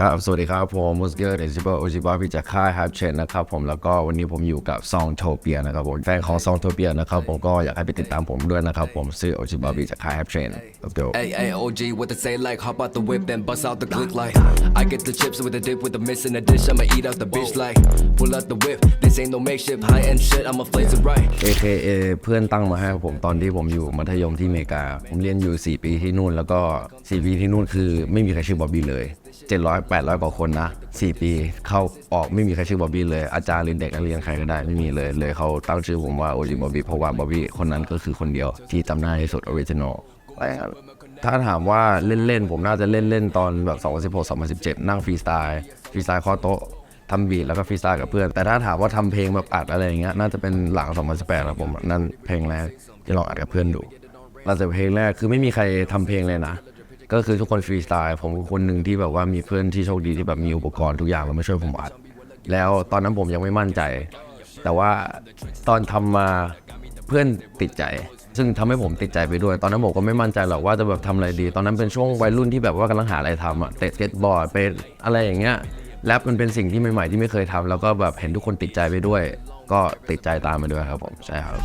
ครับสวัสดีครับผมมุสเกอร์เดซิเบอร์โอจิบาพิจากค่ายฮับเชนนะครับผมแล้วก็วันนี้ผมอยู่กับซองโทเปียนะครับผมแฟนของซองโทเปียนะครับผมก็อยากให้ไปติดตามผมด้วยนะครับผมชื่อโอจิบาพิจากค่ายฮับเชนครับเดี๋ยว Hey, hey, OG, what they say like hop out the whip then bust out the click like I get the chips with the dip with the missing a dish I'ma eat out the bitch like pull out the whip this ain't no makeshift high end shit I'ma flaze it right AKA เพื่อนตั้งมาให้ผมตอนที่ผมอยู่มัธยมที่อเมริกา ผมเรียนอยู่ 4 ปีที่นู่นแล้วก็ 4 ปีที่นู่นคือไม่มีใครชื่อบ๊อบบี้เลย 700 800 กว่าคนนะ 4 ปีเข้าออกไม่มีใครชื่อบ๊อบบี้เลยอาจารย์หรือเด็กนักเรียนใครก็ได้ไม่มีเลยเลยเขาตั้งชื่อผมว่าโอจิบ๊อบบี้เพราะว่าบ๊อบบี้คนนั้นก็คือคนเดียวที่จำได้ที่สุดออริจินอลถ้าถามว่าเล่นๆ ผมน่าจะเล่นๆ ตอนแบบ 2016 2017 นั่งฟรีสไตล์ฟรีสไตล์ข้อโต๊ะทำบีทแล้วก็ฟรีสไตล์กับเพื่อน แต่ถ้าถามว่าทำเพลงแบบอัดอะไรอย่างเงี้ยน่าจะเป็นหลัง 2018ครับผมนั่นเพลงแรกที่ลองอัดกับเพื่อนดูหลังจากเพลงแรกคือไม่มีใครทำเพลงเลยนะ ก็คือทุกคนฟรีสไตล์ผมคนหนึ่งที่แบบว่ามีเพื่อนที่โชคดีที่แบบมีอุปกรณ์ทุกอย่างแล้วมาช่วยผมอัด แล้วตอนนั้นผมยังไม่มั่นใจ แต่ว่าตอนทำมาเพื่อนติดใจ ซึ่งทำให้ผมติดใจไปด้วย ตอนนั้นผมก็ไม่มั่นใจหรอกว่าจะแบบทำอะไรดี ตอนนั้นเป็นช่วงวัยรุ่นที่แบบว่ากำลังหาอะไรทำอะเตะสเก็ตบอร์ดไปอะไรอย่างเงี้ยแรปมันเป็นสิ่งที่ใหม่ๆที่ไม่เคยทำแล้วก็แบบเห็นทุกคนติดใจไปด้วย ก็ติดใจตามไปด้วยครับผม ใช่ครับ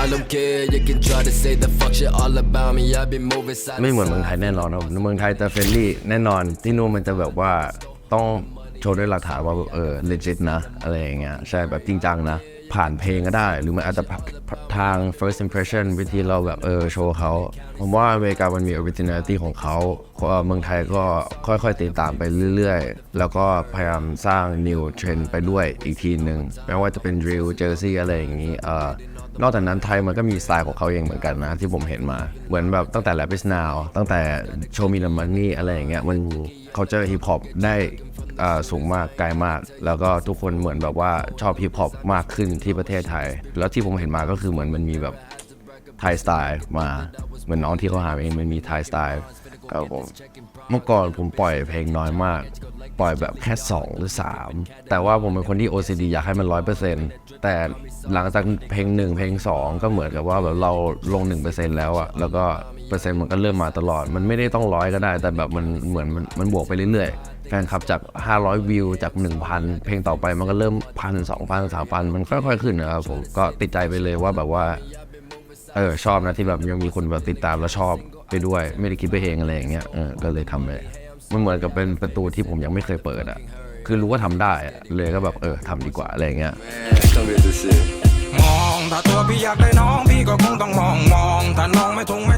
I don't care you can try to say the fuck shit all about me I've been moving side ไม่ to เหมือนเมือง side ไทยแน่นอนครับผมเมืองไทยจะเฟรนลี่แน่นอนที่นู่นมันจะแบบว่าต้องโชว์ด้วยหลักฐานว่าแบบเออ legit นะ อะไรอย่างเงี้ยใช่แบบจริงจังนะ ผ่านเพลงก็ได้ หรือมันอาจจะทาง first impression วิธีเราแบบเออโชว์เขาผมว่าอเมริกามันมี originality ของเขาเมืองไทยก็ค่อยๆติดตามไปเรื่อยๆ แล้วก็พยายามสร้าง new trend ไปด้วยอีกทีหนึ่งแม้ว่าจะเป็น drill jersey อะไรอย่างนี้เอ่อ นอกจากนั้นไทยมันก็มีสไตล์ของเขาเองเหมือนกันนะ ที่ผมเห็นมา เหมือนแบบตั้งแต่ Rap is Now ตั้งแต่ Show Me the Money อะไรอย่างเงี้ยมันเขาเจอฮิปฮอปได้สูงมากไกลมาก แล้วก็ทุกคนเหมือนแบบว่าชอบฮิปฮอปมากขึ้นที่ประเทศไทย แล้วที่ผมเห็นมาก็คือเหมือนมันมีแบบไทยสไตล์มาเหมือนน้องที่เขาหาเองมันมีไทยสไตล์ครับผมเมื่อก่อนผมปล่อยเพลงน้อยมาก ปล่อยแบบแค่ 2 หรือ 3 แต่ว่าผมเป็นคนที่ OCD อยากให้มันร้อยเปอร์เซ็นต์แต่หลังจากเพลง 1 เพลง 2 ก็เหมือนกับว่าแบบเราลง 1%แล้วอะแล้วก็เปอร์เซ็นต์มันก็เริ่มมาตลอด มันไม่ได้ต้องร้อยก็ได้ แต่แบบมันเหมือนมันมันบวกไปเรื่อยๆแฟนคลับจาก 500 วิวจาก 1,000 เพลงต่อไปมันก็เริ่มพันสองพันสามพันมันค่อยๆขึ้นนะครับผมก็ติดใจไปเลยว่าแบบว่าเออชอบนะที่แบบยังมีคนแบบติดตามแล้วชอบไปด้วย ไม่ได้คิดไปเองอะไรอย่างเงี้ยเออก็เลยทำเลย มันเหมือนกับเป็นประตูที่ผมยังไม่เคยเปิดอะคือรู้ว่าทำได้เลยก็แบบเออทำดีกว่าอะไรเงี้ยมองถ้าตัวพี่อยากได้น้องพี่ก็คงต้องมองมองถ้าน้องไม่ทงไม่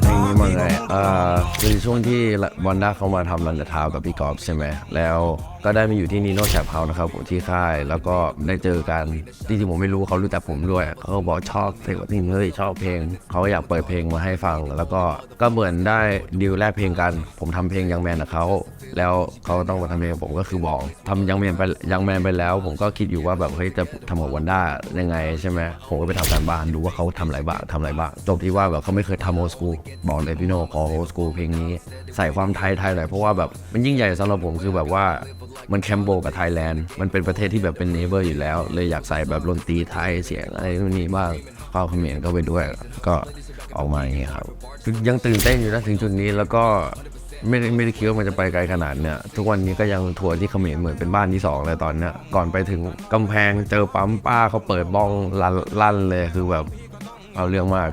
ทเพลงองนี้มาไงเอ่อคือช่วงที่วันด้าเขามาทำรันเดอะทาวกับพี่กอล์ฟใช่ไหมแล้วก็ได้มาอยู่ที่นีโน่แชปเฮานะครับผมที่ค่ายแล้วก็ได้เจอกันจริงๆผมไม่รู้เขารู้จักผมด้วย เขาก็บอกชอบเพลงแบบนี้เฮ้ยชอบเพลง เขาก็อยากเปิดเพลงมาให้ฟัง แล้วก็ก็เหมือนได้ดีลแลกเพลงกัน ผมทำเพลงยังแมนกับเขาแล้วเขาต้องมาทำเพลงกับผมก็คือบอกทำยังแมนไปยังแมนไปแล้ว ผมก็คิดอยู่ว่าแบบเฮ้ยจะทำกับวันด้ายังไงใช่ไหมผมก็ไปทำการบ้านดูว่าเขาทำอะไรบ้างทำอะไรบ้างจบที่ว่าแบบเขาไม่เคยทำโอสกูบอกเลยพี่โนขอโอสกูเพลงนี้ ใส่ความไทยไทยหน่อยเพราะว่าแบบมันยิ่งใหญ่สำหรับผมคือแบบว่ามันแคมโบกับไทยแลนด์มันเป็นประเทศที่แบบเป็นเนเบอร์อยู่แล้ว เลยอยากใส่แบบดนตรีไทยเสียงอะไรนู่นนี่บ้างเข้าเขมรก็ไปด้วย ก็ออกมาอย่างเงี้ครับยังตื่นเต้นอยู่นะถึงจุดนี้แล้วก็ไม่ได้ไม่ได้คิดว่ามันจะไปไกลขนาดเนี้ยทุกวันนี้ก็ยังทัวร์ที่เขมรเหมือนเป็นบ้านที่สองเลยตอนเนี้ยก่อนไปถึงกำแพงเจอปั๊มป้าเขาเปิดบ้องลั่นเลยคือแบบเอาเรื่องมาก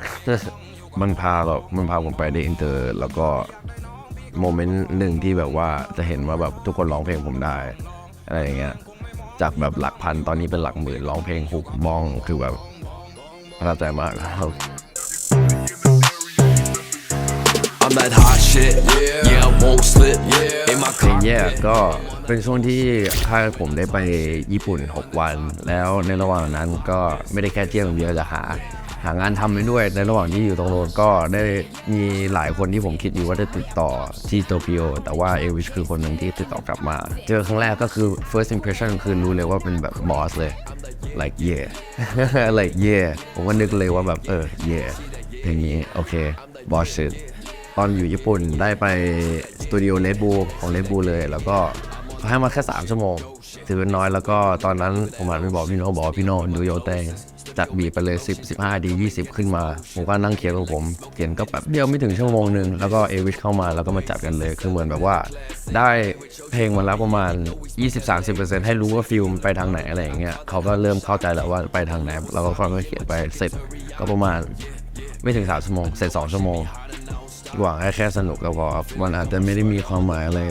มันพาแบบมันพาผมไปได้อินเตอร์ แล้วก็โมเมนต์หนึ่งที่แบบว่าจะเห็นว่าแบบทุกคนร้องเพลงผมได้ อะไรอย่างเงี้ย จากแบบหลักพันตอนนี้เป็นหลักหมื่นร้องเพลงฮุกบ้องคือแบบประทับใจมากครับ I'm that hot shit yeah I won't slip in my เพลง car แย่ก็เป็นช่วงที่ค่ายผมได้ไปญี่ปุ่น 6 วัน แล้วในระหว่างนั้นก็ไม่ได้แค่เที่ยวอย่างเดียวจะหา หางานทำไปด้วย ในระหว่างที่อยู่ตรงโน้นก็ได้มีหลายคนที่ผมคิดอยู่ว่าจะติดต่อที่โตเกียวแต่ว่าเอวิชคือคนหนึ่งที่ติดต่อกลับมา เจอครั้งแรกก็คือ first impression คือรู้เลยว่าเป็นแบบบอสเลย like yeah like yeah ผมก็นึกเลยว่าแบบเออ yeah เพลงนี้โอเค boss shit ตอนอยู่ญี่ปุ่นได้ไปสตูดิโอเลดบูของเลดบูเลย แล้วก็เขาให้มาแค่ 3 ชั่วโมงถือเป็นน้อยแล้วก็ตอนนั้นผมหันไปบอกพี่โน่บอกพี่โน่ดูโยเต จัดบีบไปเลย 10 15ดี20 ขึ้นมา ผมก็นั่งเขียนของผม เขียนก็แบบเดียวไม่ถึงชั่วโมงหนึ่งแล้วก็เอวิชเข้ามาแล้วก็มาจัดกันเลย คือเหมือนแบบว่า ได้เพลงมาแล้วประมาณ 20-30%ให้รู้ว่าฟิลมไปทางไหนอะไรอย่างเงี้ยเขาก็เริ่มเข้าใจแล้วว่าไปทางไหนเราก็ค่อยๆเขียนไปเสร็จก็ประมาณไม่ถึง3ชั่วโมงเสร็จ2ชั่วโมงหวังให้แค่สนุกก็พอมันอาจจะไม่ได้มีความหมายอะไร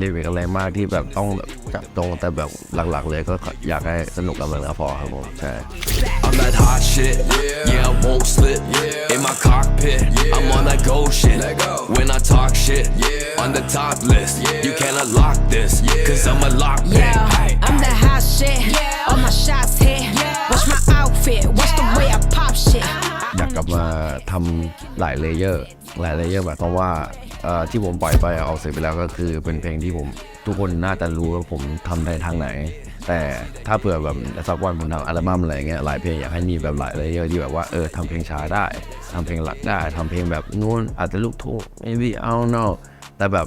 ลิริกอะไรมากที่แบบต้องแบบจับตรงแต่แบบ หลักๆเลยก็อยากให้สนุกกับมันก็พอครับผมใช่ I'm that hot shit. Yeah, I won't slip. In my cockpit, I'm on that go shit. When I talk shit, on the top list. You cannot lock this, cause I'm a lock pick. Yeah, I'm the hot shit. All my shots hit. Watch my outfit. Watch the way I pop shit. อยากกลับมาทำหลายเลเยอร์ หลายเลเยอร์หมายความว่าเอ่อที่ผมปล่อยไปออกเสร็จไปแล้วก็คือเป็นเพลงที่ผม ทุกคนน่าจะรู้ว่าผมทำในทางไหน แต่ถ้าเผื่อแบบสักวันผมทำอัลบั้มอะไรเงี้ยหลายเพลงอยากให้มีแบบหลายเลเยอร์ที่แบบว่าเออทำเพลงช้าได้ทำเพลงหลักได้ทำเพลงแบบนู้นอาจจะลูกทุ่ง maybe I don't know แต่แบบ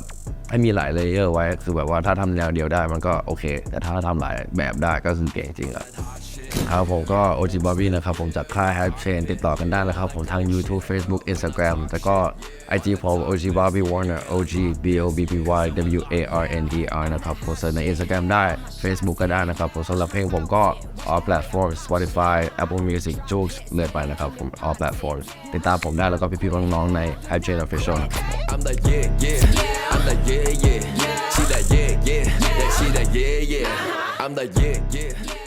ให้มีหลายเลเยอร์ไว้คือแบบว่าถ้าทำแนวเดียวได้มันก็โอเค แต่ถ้าทำหลายแบบได้ก็คือเก่งจริงอะ ครับผมก็ OG Bobby นะครับผมจากค่าย Hype Chain ติดต่อกันได้นะครับผมทาง YouTube Facebook Instagram แต่ก็ IG ผม OG Bobby Warner OG B O B B Y W A R N D R นะครับผมเสิร์ชใน Instagram ได้ Facebook ก็ได้นะครับผมสำหรับเพลงผมก็ all platforms Spotify Apple Music j o o x เลื่อนไปนะครับผม all platforms ติดตามผมได้แล้วก็พี่ๆน้องๆใน Hype Chain Official I'm like, yeah, yeah. I'm like, yeah, yeah. She like, yeah, yeah. Yeah, she like, yeah, yeah. I'm like, yeah, yeah.